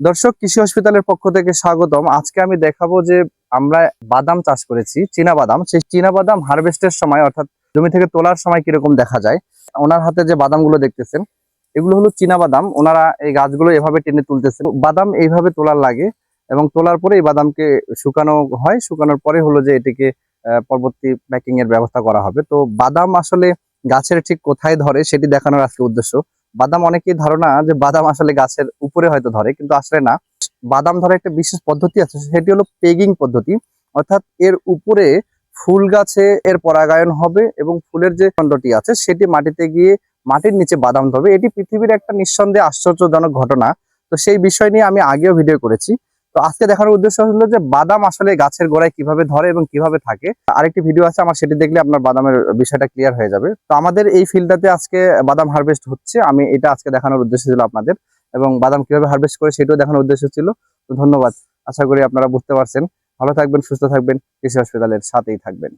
দর্শক, কৃষি হসপিটালের পক্ষ থেকে স্বাগতম। আজকে আমি দেখাবো যে আমরা বাদাম চাষ করেছি, চীনা বাদাম। সেই চীনা বাদাম হারভেস্টের সময়, অর্থাৎ জমি থেকে তোলার সময় কীরকম দেখা যায়, ওনার হাতে যে বাদামগুলো দেখতেছেন, এগুলো হলো চীনা বাদাম। ওনারা এই গাছগুলো এভাবে টেনে তুলতেছে বাদাম এইভাবে তোলার লাগে এবং তোলার পরে এই বাদামকে শুকানো হয়। শুকানোর পরে হলো যে এটিকে পরবর্তী প্যাকিং এর ব্যবস্থা করা হবে। তো বাদাম আসলে গাছের ঠিক কোথায় ধরে সেটি দেখানোর আজকে উদ্দেশ্য। বাদাম অনেকেই ধারণা যে বাদাম আসলে গাছের উপরে হয়তো ধরে, কিন্তু আসলে না। বাদাম ধরে একটা বিশেষ পদ্ধতি আছে, সেটি হলো পেগিং পদ্ধতি। অর্থাৎ এর উপরে ফুল গাছে এর পরাগায়ন হবে এবং ফুলের যে খণ্ডটি আছে, সেটি মাটিতে গিয়ে মাটির নিচে বাদাম ধরবে। এটি পৃথিবীর একটা নিঃসন্দেহে আশ্চর্যজনক ঘটনা। তো সেই বিষয় নিয়ে আমি আগেও ভিডিও করেছি। তো আজকে দেখার উদ্দেশ্য হলো যে বাদাম আসলে গাছের গোড়ায় কীভাবে ধরে এবং কীভাবে থাকে। আরেকটি ভিডিও আছে, আমার সেটি দেখলে আপনার বাদামের বিষয়টা ক্লিয়ার হয়ে যাবে। তো আমাদের এই ফিল্ডটাতে আজকে বাদাম হারভেস্ট হচ্ছে, আমি এটা আজকে দেখানোর উদ্দেশ্য ছিল আপনাদের। এবং বাদাম কীভাবে হারভেস্ট করে সেটাও দেখানোর উদ্দেশ্য ছিল। তো ধন্যবাদ, আশা করি আপনারা বুঝতে পারছেন। ভালো থাকবেন, সুস্থ থাকবেন, কৃষি হসপিটালের সাথেই থাকবেন।